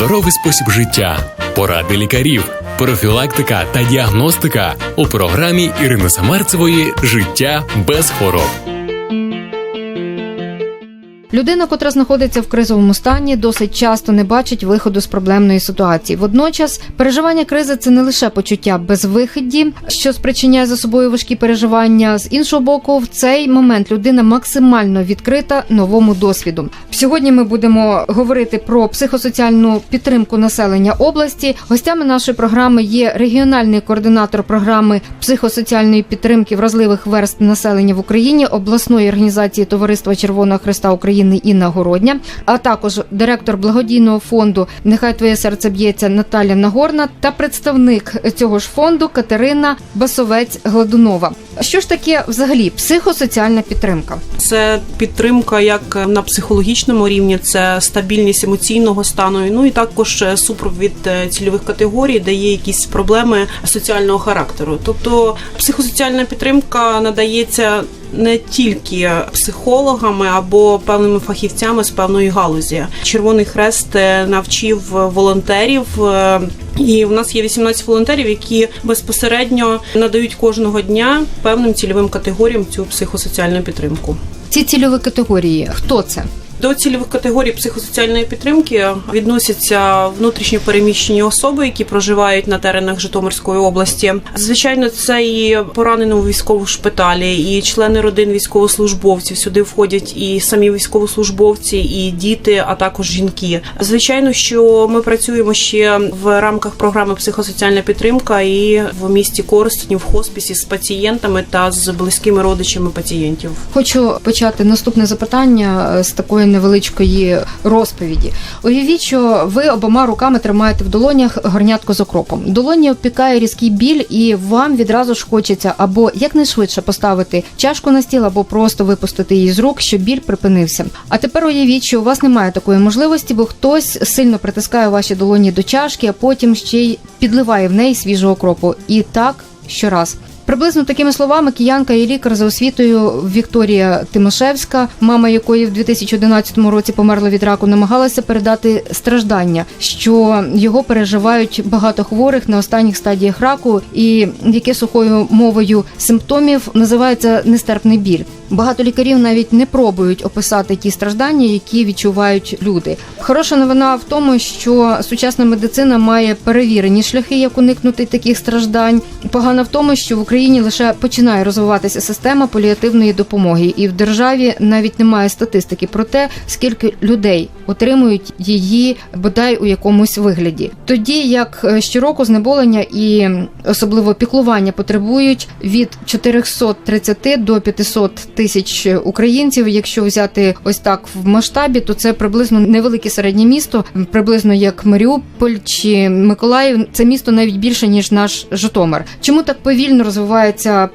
здоровий спосіб життя, поради лікарів, профілактика та діагностика у програмі Ірини Самарцевої Життя без хвороб. Людина, котра знаходиться в кризовому стані, досить часто не бачить виходу з проблемної ситуації. Водночас, переживання кризи це не лише почуття безвиході, що спричиняє за собою важкі переживання. З іншого боку, в цей момент людина максимально відкрита новому досвіду. Сьогодні ми будемо говорити про психосоціальну підтримку населення області. Гостями нашої програми є регіональний координатор програми психосоціальної підтримки вразливих верст населення в Україні обласної організації Товариства Червоного Христа України Інна Городня, а також директор благодійного фонду Нехай твоє серце б'ється Наталя Нагорна та представник цього ж фонду Катерина Басовець Гладунова. Що ж таке взагалі психосоціальна підтримка? Це підтримка як на психологічному рівні, це стабільність емоційного стану. Ну і також супровід е, цільових категорій, де є якісь проблеми соціального характеру. Тобто психосоціальна підтримка надається. Не тільки психологами або певними фахівцями з певної галузі. Червоний хрест е, навчив волонтерів, е, і в нас є 18 волонтерів, які безпосередньо надають кожного дня певним цільовим категоріям цю психосоціальну підтримку. Ці цільові категорії хто це? До цільових категорій психосоціальної підтримки відносяться внутрішньо переміщені особи, які проживають на теренах Житомирської області. Звичайно, це і поранені у військовому шпиталі, і члени родин військовослужбовців. Сюди входять і самі військовослужбовці, і діти, а також жінки. Звичайно, що ми працюємо ще в рамках програми психосоціальна підтримка і в місті Коростені в хоспісі з пацієнтами та з близькими родичами пацієнтів. Хочу почати наступне запитання з такої невеличкої розповіді. Уявіть, що ви обома руками тримаєте в долонях горнятку з окропом. Долоні опікає різкий біль, і вам відразу ж хочеться або якнайшвидше поставити чашку на стіл, або просто випустити її з рук, щоб біль припинився. А тепер уявіть, що у вас немає такої можливості, бо хтось сильно притискає ваші долоні до чашки, а потім ще й підливає в неї свіжого окропу. І так щораз. Приблизно такими словами киянка і лікар за освітою Вікторія Тимошевська, мама якої в 2011 році померла від раку, намагалася передати страждання, що його переживають багато хворих на останніх стадіях раку, і яке сухою мовою симптомів називається нестерпний біль. Багато лікарів навіть не пробують описати ті страждання, які відчувають люди. Хороша новина в тому, що сучасна медицина має перевірені шляхи, як уникнути таких страждань. Погано в тому, що в Україні лише починає розвиватися система паліативної допомоги, і в державі навіть немає статистики про те, скільки людей отримують її бодай у якомусь вигляді. Тоді як щороку знеболення і особливо піклування потребують від 430 до 500 тисяч українців. Якщо взяти ось так в масштабі, то це приблизно невелике середнє місто, приблизно як Маріуполь чи Миколаїв. Це місто навіть більше ніж наш Житомир. Чому так повільно розвивається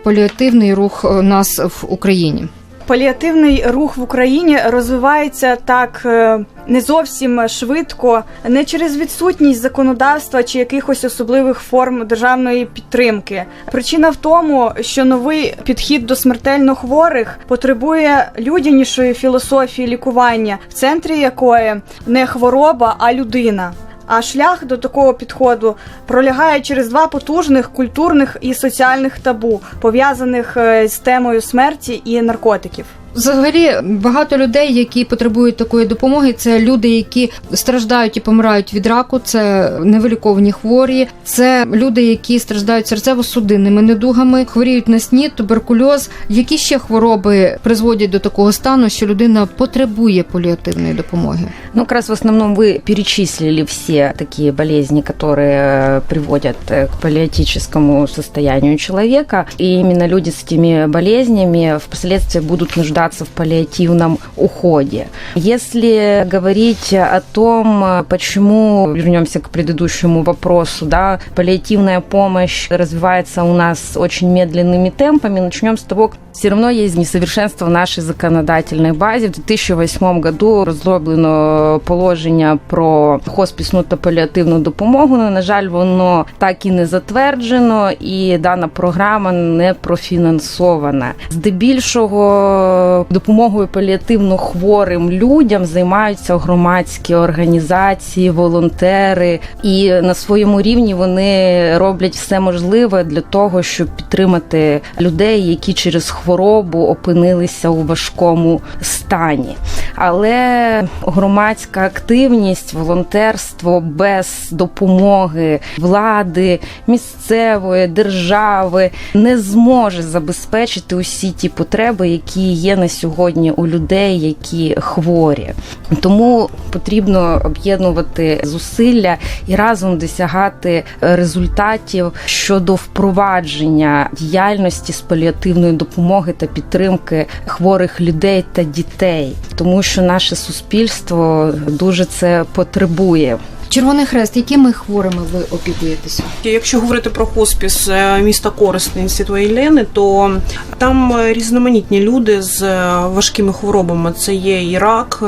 паліативний рух у нас в Україні? Паліативний рух в Україні розвивається так е, не зовсім швидко, не через відсутність законодавства чи якихось особливих форм державної підтримки. Причина в тому, що новий підхід до смертельно хворих потребує людянішої філософії лікування, в центрі якої не хвороба, а людина. А шлях до такого підходу пролягає через два потужних культурних і соціальних табу, пов'язаних з темою смерті і наркотиків. Взагалі багато людей, які потребують такої допомоги, це люди, які страждають і помирають від раку, це невиліковані хворі, це люди, які страждають серцево-судинними недугами, хворіють на снід, туберкульоз. Які ще хвороби призводять до такого стану, що людина потребує паліативної допомоги? Ну, как раз в основном вы перечислили все такие болезни, которые приводят к паллиатическому состоянию человека. И именно люди с этими болезнями впоследствии будут нуждаться в паллиативном уходе. Если говорить о том, почему, вернемся к предыдущему вопросу, да, паллиативная помощь развивается у нас очень медленными темпами, начнем с того, все равно есть несовершенство в нашей законодательной базе. В 2008 году розроблено положення про хоспісну та паліативну допомогу. На жаль, воно так і не затверджено, і дана програма не профінансована. Здебільшого допомогою паліативно хворим людям займаються громадські організації, волонтери, і на своєму рівні вони роблять все можливе для того, щоб підтримати людей, які через хворобу опинилися у важкому стані. Але громадська активність, волонтерство без допомоги влади, місцевої держави не зможе забезпечити усі ті потреби, які є на сьогодні у людей, які хворі. Тому потрібно об'єднувати зусилля і разом досягати результатів щодо впровадження діяльності з паліативної допомоги та підтримки хворих людей та дітей, тому що наше суспільство дуже це потребує. Червоний хрест, якими хворими ви опікуєтеся? Якщо говорити про хоспіс е, міста Коростень Святої Єлени, то там е, різноманітні люди з е, важкими хворобами. Це є і рак,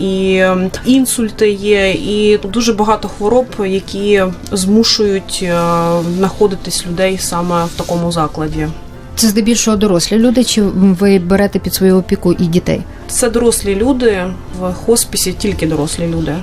і інсульти є, і дуже багато хвороб, які змушують знаходитись людей саме в такому закладі. Це здебільшого дорослі люди, чи ви берете під свою опіку і дітей? Це дорослі люди в хоспісі, тільки дорослі люди.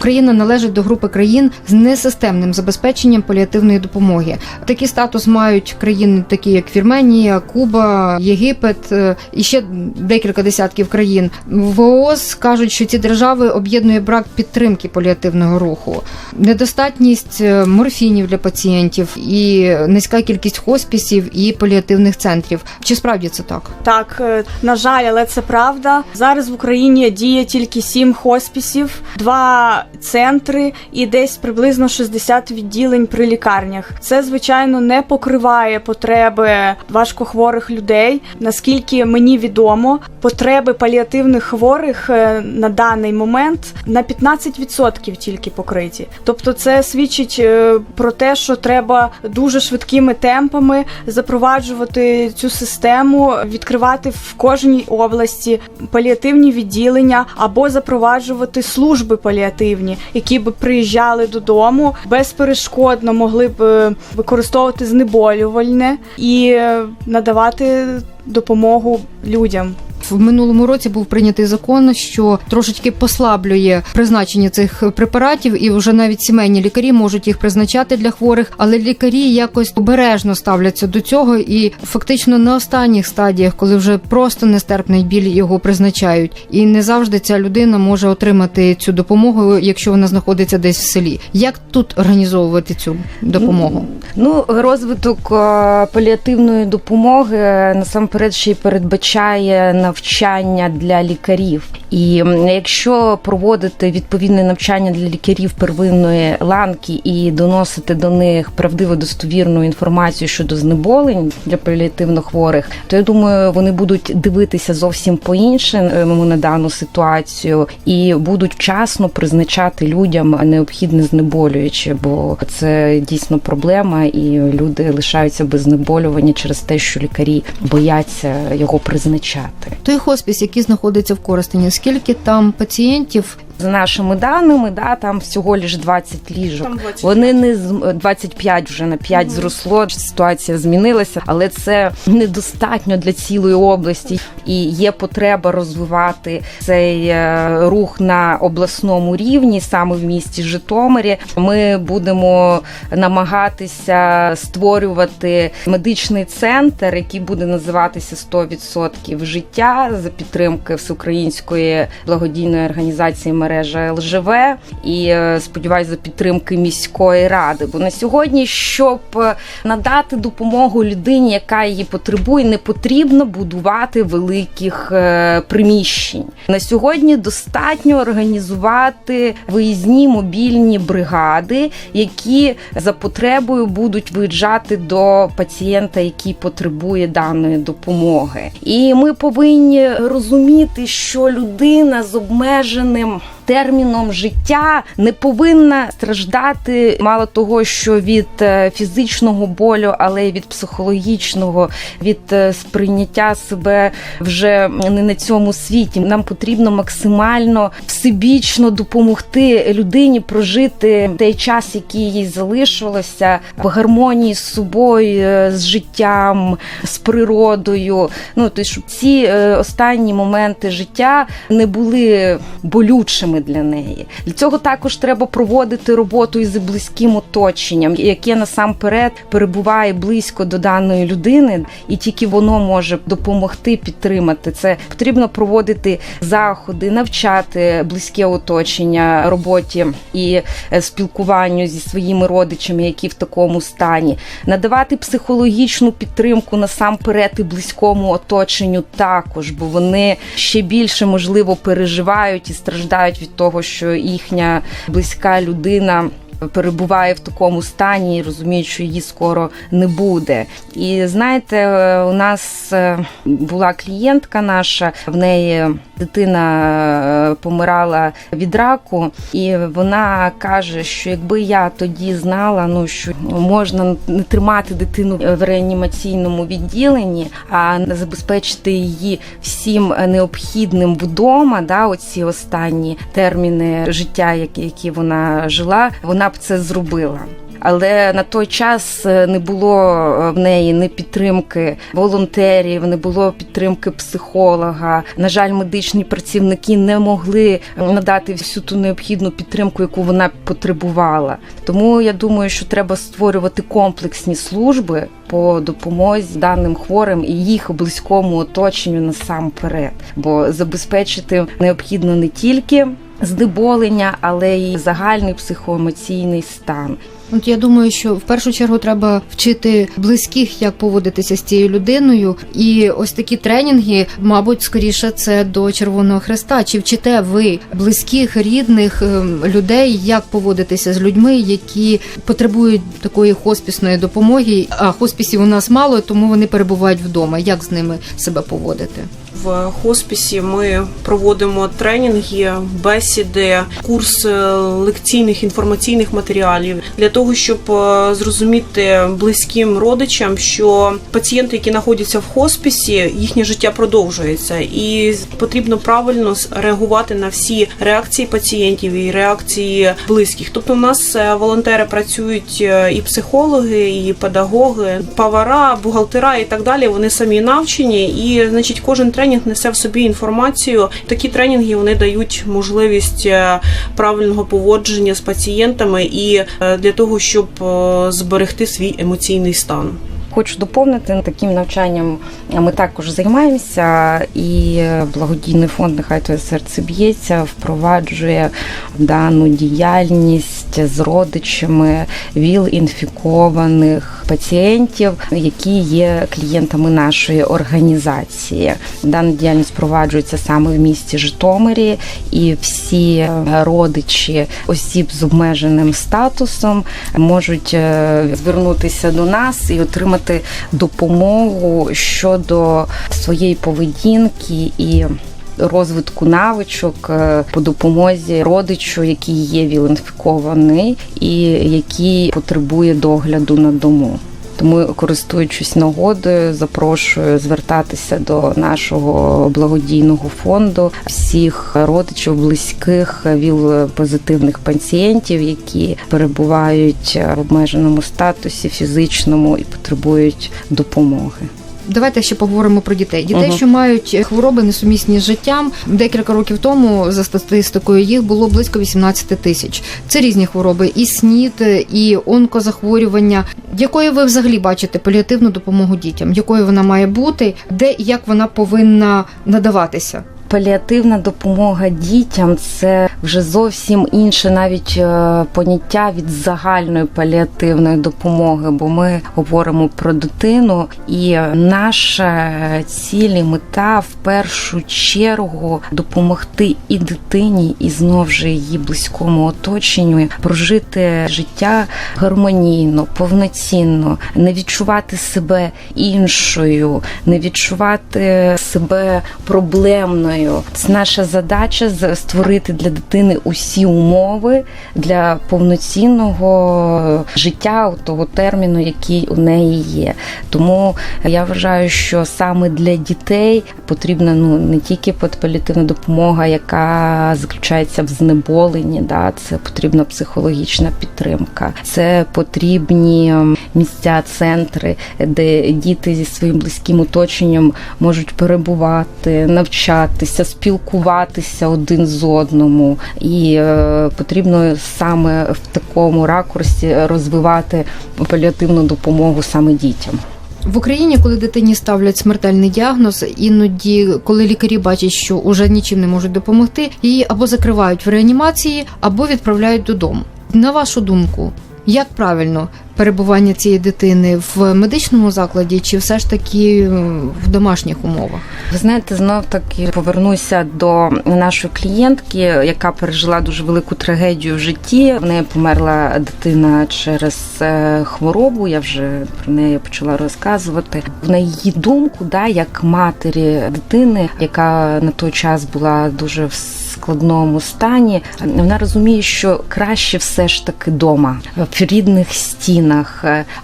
Україна належить до групи країн з несистемним забезпеченням паліативної допомоги. Такий статус мають країни, такі як Вірменія, Куба, Єгипет е, і ще декілька десятків країн. В ООС кажуть, що ці держави об'єднує брак підтримки паліативного руху, недостатність е, морфінів для пацієнтів і низька кількість хоспісів і паліативних центрів. Чи справді це так? Так, е, на жаль, але це правда. Зараз в Україні діє тільки сім хоспісів, два центри і десь приблизно 60 відділень при лікарнях. Це звичайно не покриває потреби важкохворих людей. Наскільки мені відомо, потреби паліативних хворих е, на даний момент на 15% тільки покриті. Тобто, це свідчить е, про те, що треба дуже швидкими темпами запроваджувати цю систему, відкривати в кожній області паліативні відділення або запроваджувати служби паліативні, які б приїжджали додому безперешкодно могли б е, використовувати знеболювальне і е, надавати допомогу людям. В минулому році був прийнятий закон, що трошечки послаблює призначення цих препаратів, і вже навіть сімейні лікарі можуть їх призначати для хворих, але лікарі якось обережно ставляться до цього, і фактично на останніх стадіях, коли вже просто нестерпний біль його призначають, і не завжди ця людина може отримати цю допомогу, якщо вона знаходиться десь в селі. Як тут організовувати цю допомогу? Ну, розвиток е, паліативної допомоги насамперед ще й передбачає навчання для лікарів. І якщо проводити відповідне навчання для лікарів первинної ланки і доносити до них правдиво достовірну інформацію щодо знеболень для паліативно хворих, то я думаю, вони будуть дивитися зовсім по іншому на дану ситуацію і будуть вчасно призначати людям необхідне знеболююче, бо це дійсно проблема, і люди лишаються без знеболювання через те, що лікарі бояться його призначати. Той хоспіс, який знаходиться в Коростені, скільки там пацієнтів? За нашими даними, да, там всього лиш 20 ліжок. Там 25. Вони не з- 25 вже на 5 зросло. Ситуація змінилася, але це недостатньо для цілої області. І є потреба розвивати цей е, рух на обласному рівні, саме в місті Житомирі. Ми будемо намагатися створювати медичний центр, який буде називатися «100% життя за підтримки всеукраїнської благодійної організації мережа ЛЖВ і е, сподіваюся за підтримки міської ради. Бо на сьогодні, щоб е, надати допомогу людині, яка її потребує, не потрібно будувати великих е, приміщень. На сьогодні достатньо організувати виїзні мобільні бригади, які за потребою будуть виїжджати до пацієнта, який потребує даної допомоги. І ми повинні розуміти, що людина з обмеженим терміном життя не повинна страждати мало того, що від е, фізичного болю, але й від психологічного, від е, сприйняття себе вже не на цьому світі. Нам потрібно максимально всебічно допомогти людині прожити той час, який їй залишилося, в гармонії з собою, е, з життям, з природою. Ну тобто, щоб ці останні моменти життя не були болючими для неї. Для цього також треба проводити роботу із близьким оточенням, яке насамперед перебуває близько до даної людини, і тільки воно може допомогти підтримати це. Потрібно проводити заходи, навчати близьке оточення роботі і е, спілкуванню зі своїми родичами, які в такому стані, надавати психологічну підтримку насамперед і близькому оточенню також, бо вони ще більше можливо переживають і страждають від того, що їхня близька людина. Перебуває в такому стані і розуміють, що її скоро не буде. І знаєте, у нас е, була клієнтка наша, в неї дитина е, помирала від раку, і вона каже, що якби я тоді знала, ну що можна не тримати дитину в реанімаційному відділенні, а забезпечити її всім необхідним вдома, да, оці останні терміни життя, які вона жила, вона б це зробила. Але на той час е, не було в неї ні підтримки волонтерів, не було підтримки психолога. На жаль, медичні працівники не могли надати всю ту необхідну підтримку, яку вона потребувала. Тому я думаю, що треба створювати комплексні служби по допомозі даним хворим і їх близькому оточенню насамперед, бо забезпечити необхідно не тільки здеболення, але й загальний психоемоційний стан. От я думаю, що в першу чергу треба вчити близьких, як поводитися з цією людиною. І ось такі тренінги, мабуть, скоріше це до Червоного Хреста. Чи вчите ви близьких, рідних ем, людей, як поводитися з людьми, які потребують такої хоспісної допомоги? А хоспісів у нас мало, тому вони перебувають вдома. Як з ними себе поводити? В хоспісі ми проводимо тренінги, бесіди, курс е, лекційних інформаційних матеріалів для того, щоб е, зрозуміти близьким родичам, що пацієнти, які знаходяться в хоспісі, їхнє життя продовжується, і потрібно правильно реагувати на всі реакції пацієнтів і реакції близьких. Тобто, у нас е, волонтери працюють е, і психологи, і педагоги, повара, бухгалтера і так далі. Вони самі навчені, і значить, кожен тренінг несе в собі інформацію. Такі тренінги вони дають можливість правильного поводження з пацієнтами і для того, щоб е, зберегти свій емоційний стан. Хочу доповнити таким навчанням. Ми також займаємося, і благодійний фонд Нехай твоє серце б'ється, впроваджує дану діяльність з родичами ВІЛ-інфікованих пацієнтів, які є клієнтами нашої організації. Дана діяльність впроваджується саме в місті Житомирі, і всі родичі осіб з обмеженим статусом можуть е, звернутися до нас і отримати допомогу щодо своєї поведінки і. Розвитку навичок е, по допомозі родичу, який є віл-інфікований і який потребує догляду на дому. Тому, користуючись нагодою, запрошую звертатися до нашого благодійного фонду всіх родичів, близьких віл-позитивних пацієнтів, які перебувають в обмеженому статусі фізичному і потребують допомоги. Давайте ще поговоримо про дітей. Дітей, Ага. що мають хвороби несумісні з життям. Декілька років тому, за статистикою, їх було близько 18 тисяч. Це різні хвороби, і СНІД, і онкозахворювання. Якою ви взагалі бачите паліативну допомогу дітям? Якою вона має бути, де і як вона повинна надаватися? Паліативна допомога дітям це вже зовсім інше навіть е, поняття від загальної паліативної допомоги, бо ми говоримо про дитину, і наша ціль і мета в першу чергу допомогти і дитині, і знов же її близькому оточенню прожити життя гармонійно, повноцінно, не відчувати себе іншою, не відчувати себе проблемною. Це наша задача створити для дитини дитини усі умови для повноцінного життя у того терміну, який у неї є. Тому я вважаю, що саме для дітей потрібна ну не тільки паліативна допомога, яка заключається в знеболенні, да, це потрібна психологічна підтримка, це потрібні місця, центри, де діти зі своїм близьким оточенням можуть перебувати, навчатися, спілкуватися один з одному, і е, потрібно саме в такому ракурсі розвивати паліативну допомогу саме дітям. В Україні, коли дитині ставлять смертельний діагноз, іноді, коли лікарі бачать, що уже нічим не можуть допомогти, її або закривають в реанімації, або відправляють додому. На вашу думку, як правильно перебування цієї дитини в медичному закладі, чи все ж таки в домашніх умовах? Ви знаєте, знов таки повернуся до нашої клієнтки, яка пережила дуже велику трагедію в житті. В неї померла дитина через е, хворобу. Я вже про неї почала розказувати. На її думку, да, як матері дитини, яка на той час була дуже в складному стані, вона розуміє, що краще все ж таки дома в рідних стінах,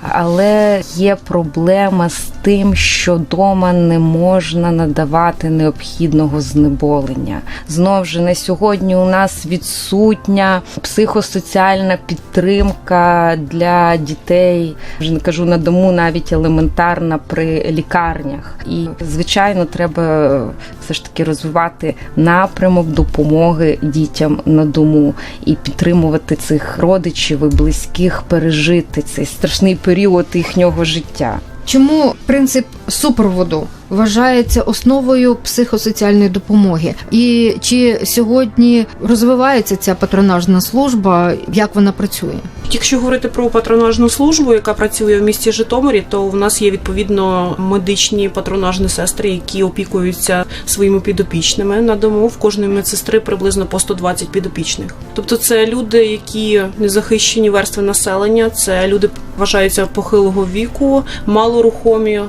але є проблема з тим, що дома не можна надавати необхідного знеболення. Знов же на сьогодні у нас відсутня психосоціальна підтримка для дітей. Вже не кажу на дому, навіть елементарна при лікарнях. І звичайно, треба все ж таки розвивати напрямок допомоги дітям на дому і підтримувати цих родичів і близьких пережити цей страшний період їхнього життя. Чому принцип супроводу вважається основою психосоціальної допомоги? І чи сьогодні розвивається ця патронажна служба? Як вона працює? Якщо говорити про патронажну службу, яка працює в місті Житомирі, то в нас є відповідно медичні патронажні сестри, які опікуються своїми підопічними на дому. В кожної медсестри приблизно по 120 підопічних. Тобто, це люди, які незахищені верстви населення, це люди вважаються похилого віку, малорухомі,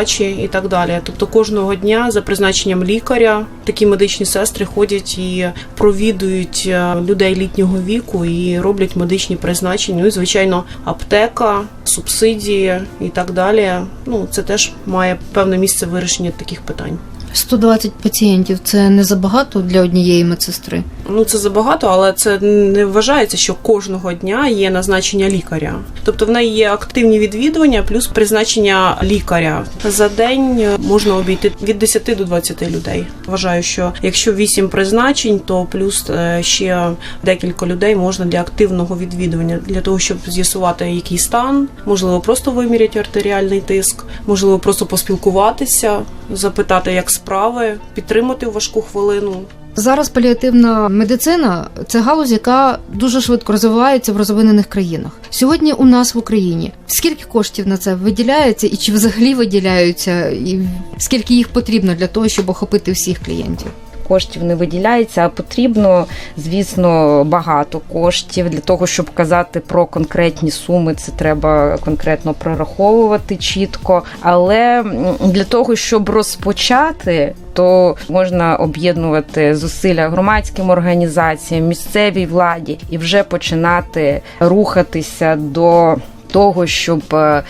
лежачі і так далі. Тобто кожного дня за призначенням лікаря такі медичні сестри ходять і провідують е, людей літнього віку і роблять медичні призначення. Ну і звичайно, аптека, субсидії і так далі. Ну це теж має певне місце вирішення таких питань. 120 пацієнтів це не забагато для однієї медсестри. Ну це забагато, але це не вважається, що кожного дня є назначення лікаря. Тобто в неї є активні відвідування, плюс призначення лікаря. За день можна обійти від 10 до 20 людей. Вважаю, що якщо 8 призначень, то плюс е, ще декілька людей можна для активного відвідування, для того, щоб з'ясувати який стан, можливо, просто виміряти артеріальний тиск, можливо, просто поспілкуватися, запитати, як справи, підтримати у важку хвилину. Зараз паліативна медицина це галузь, яка дуже швидко розвивається в розвинених країнах. Сьогодні у нас в Україні скільки коштів на це виділяється, і чи взагалі виділяються, і скільки їх потрібно для того, щоб охопити всіх клієнтів? Коштів не виділяється, а потрібно, звісно, багато коштів для того, щоб казати про конкретні суми. Це треба конкретно прораховувати чітко. Але для того, щоб розпочати, то можна об'єднувати зусилля громадським організаціям, місцевій владі і вже починати рухатися до того, щоб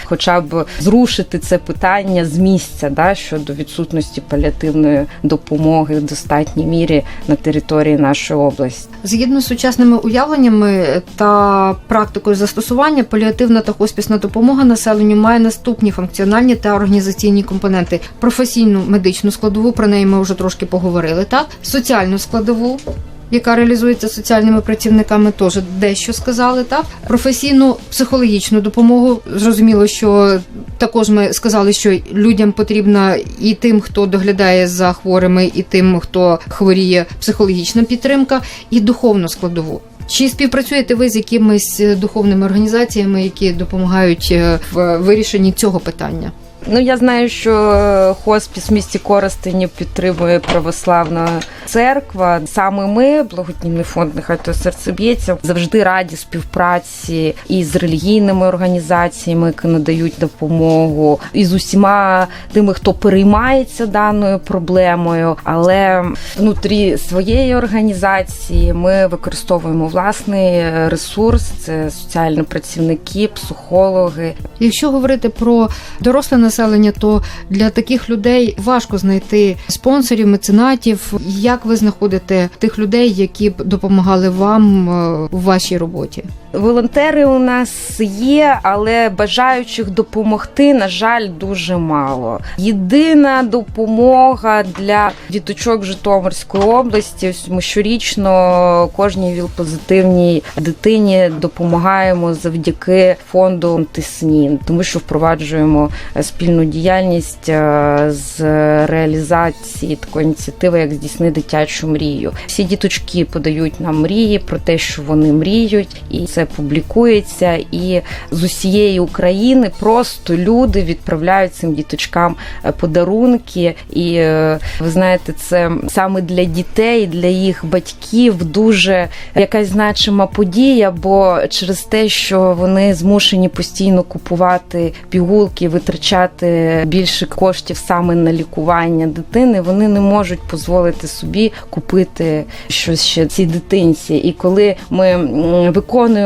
хоча б зрушити це питання з місця, да, щодо відсутності паліативної допомоги в достатній мірі на території нашої області. Згідно з сучасними уявленнями та практикою застосування, паліативна та хоспісна допомога населенню має наступні функціональні та організаційні компоненти: професійну медичну складову, про неї ми вже трошки поговорили. Так, соціальну складову яка реалізується соціальними працівниками, теж дещо сказали. Так професійну психологічну допомогу. Зрозуміло, що також ми сказали, що людям потрібна і тим, хто доглядає за хворими, і тим, хто хворіє, психологічна підтримка, і духовну складову. Чи співпрацюєте ви з якимись духовними організаціями, які допомагають в вирішенні цього питання? Ну я знаю, що е, хоспіс в місті Коростені підтримує православна церква. Саме ми, благодійний фонд «Нехай то серце б'ється, завжди раді співпраці і з релігійними організаціями, які надають допомогу, і з усіма тими, хто переймається даною проблемою. Але внутрі своєї організації ми використовуємо власний ресурс, це соціальні працівники, психологи, Якщо говорити про доросле населення, то для таких людей важко знайти спонсорів, меценатів. Як ви знаходите тих людей, які б допомагали вам е, у вашій роботі? Волонтери у нас є, але бажаючих допомогти, на жаль, дуже мало. Єдина допомога для діточок Житомирської області. Ми щорічно кожній віл-позитивній дитині допомагаємо завдяки фонду антиснін, тому що впроваджуємо спільну діяльність е, з реалізації такої ініціативи, як здійсни дитячу мрію. Всі діточки подають нам мрії про те, що вони мріють, і це публікується. І з усієї України просто люди відправляють цим діточкам е, подарунки. І е, ви знаєте, це саме для дітей, для їх батьків дуже якась значима подія, бо через те, що вони змушені постійно купувати пігулки, витрачати більше коштів саме на лікування дитини, вони не можуть дозволити собі купити щось ще цій дитинці. І коли ми м,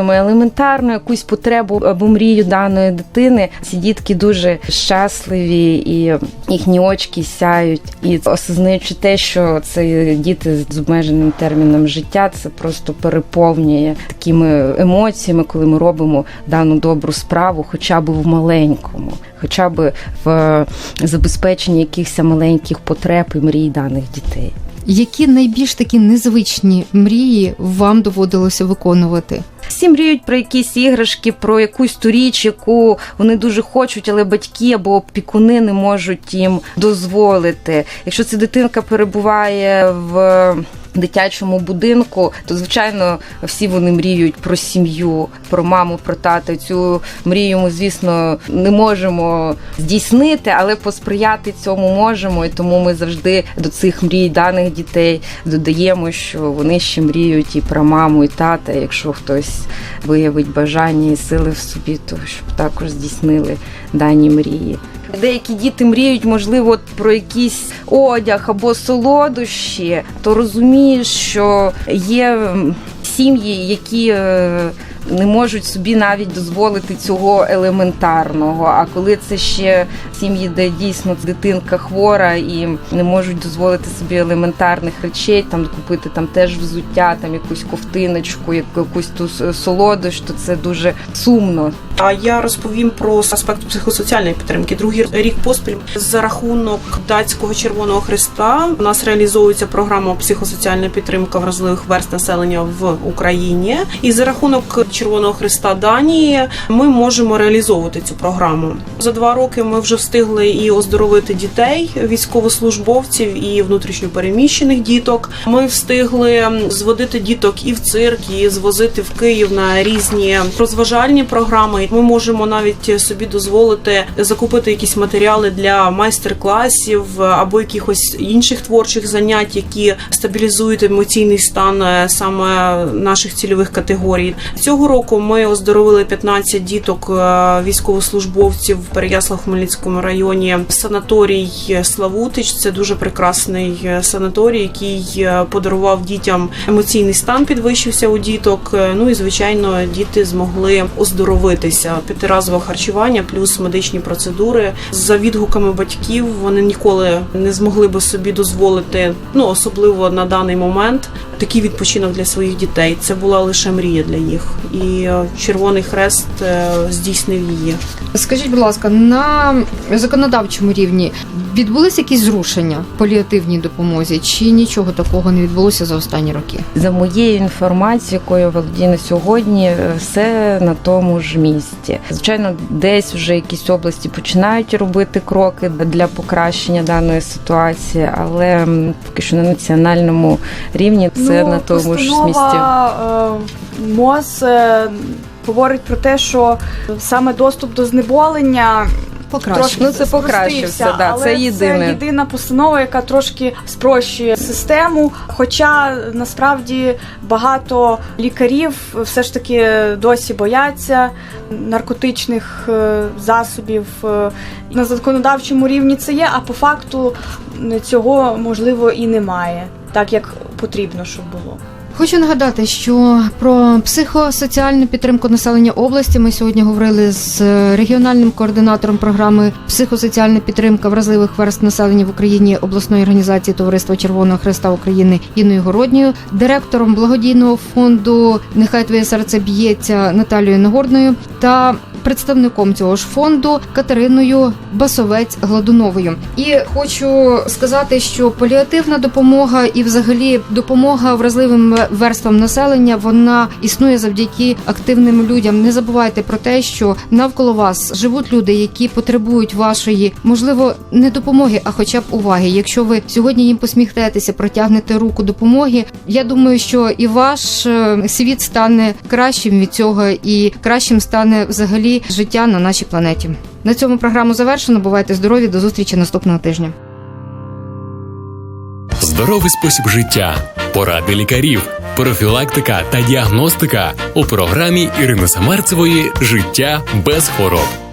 виконуємо елементарну якусь потребу або мрію даної дитини, ці дітки дуже щасливі і їхні очки сяють. І осознаючи те, що це діти з обмеженим терміном життя, це просто переповнює такими емоціями, коли ми робимо дану добру справу, хоча б в маленькому, хоча б в забезпеченні якихось маленьких потреб і мрій даних дітей. Які найбільш такі незвичні мрії вам доводилося виконувати? Всі мріють про якісь іграшки, про якусь ту річ, яку вони дуже хочуть, але батьки або опікуни не можуть їм дозволити. Якщо ця дитинка перебуває в дитячому будинку, то звичайно всі вони мріють про сім'ю, про маму, про тата. Цю мрію ми, звісно, не можемо здійснити, але посприяти цьому можемо. І тому ми завжди до цих мрій даних дітей додаємо, що вони ще мріють і про маму, і тата. Якщо хтось виявить бажання і сили в собі, то щоб також здійснили дані мрії. Деякі діти мріють, можливо, про якийсь одяг або солодощі, то розумієш, що є сім'ї, які е, не можуть собі навіть дозволити цього елементарного. А коли це ще сім'ї, де дійсно дитинка хвора і не можуть дозволити собі елементарних речей, там купити там теж взуття, там якусь ковтиночку, якусь ту солодощ, то це дуже сумно. А я розповім про аспект психосоціальної підтримки. Другий рік поспіль за рахунок датського Червоного Христа у нас реалізовується програма психосоціальна підтримка вразливих верст населення в Україні. І за рахунок Червоного Христа Данії ми можемо реалізовувати цю програму. За два роки ми вже встигли і оздоровити дітей, військовослужбовців і внутрішньопереміщених діток. Ми встигли зводити діток і в цирк, і звозити в Київ на різні розважальні програми. Ми можемо навіть собі дозволити закупити якісь матеріали для майстер-класів або якихось інших творчих занять, які стабілізують емоційний стан е, саме наших цільових категорій. Цього року ми оздоровили 15 діток е, військовослужбовців в Переяслав-Хмельницькому районі. Санаторій Славутич це дуже прекрасний е, санаторій, який е, подарував дітям емоційний стан, підвищився у діток. Е, Ну і звичайно, діти змогли оздоровитися. П'ятиразове харчування, плюс медичні процедури. За відгуками батьків вони ніколи не змогли би собі дозволити, ну особливо на даний момент, такий відпочинок для своїх дітей. Це була лише мрія для їх, і е, Червоний Хрест е, здійснив її. Скажіть, будь ласка, на законодавчому рівні відбулися якісь зрушення в паліативній допомозі, чи нічого такого не відбулося за останні роки? За моєю інформацією, якою володію на сьогодні, е, все на тому ж місці. Звичайно, десь вже якісь області починають робити кроки для покращення даної ситуації, але поки що на національному рівні це ну, на тому ж місці. е, МОЗ е, говорить про те, що саме доступ до знеболення покращився. Ну, це покращився, да, але це єдине. Це єдина постанова, яка трошки спрощує систему. Хоча насправді багато лікарів все ж таки досі бояться наркотичних е, засобів. На законодавчому рівні це є, а по факту цього можливо і немає, так як потрібно, щоб було. Хочу нагадати, що про психосоціальну підтримку населення області ми сьогодні говорили з регіональним координатором програми психосоціальна підтримка вразливих верств населення в Україні обласної організації Товариства Червоного Христа України Інною Городньою, директором благодійного фонду Нехай твоє серце б'ється Наталією Нагорною та представником цього ж фонду Катериною Басовець Гладуновою. І хочу сказати, що паліативна допомога і, взагалі, допомога вразливим верствам населення вона існує завдяки активним людям. Не забувайте про те, що навколо вас живуть люди, які потребують вашої, можливо, не допомоги, а хоча б уваги. Якщо ви сьогодні їм посміхнетеся, протягнете руку допомоги. Я думаю, що і ваш е, світ стане кращим від цього, і кращим стане взагалі життя на нашій планеті. На цьому програму завершено. Бувайте здорові. До зустрічі наступного тижня. Здоровий спосіб життя, поради лікарів, профілактика та діагностика у програмі Ірини Самарцевої Життя без хвороб.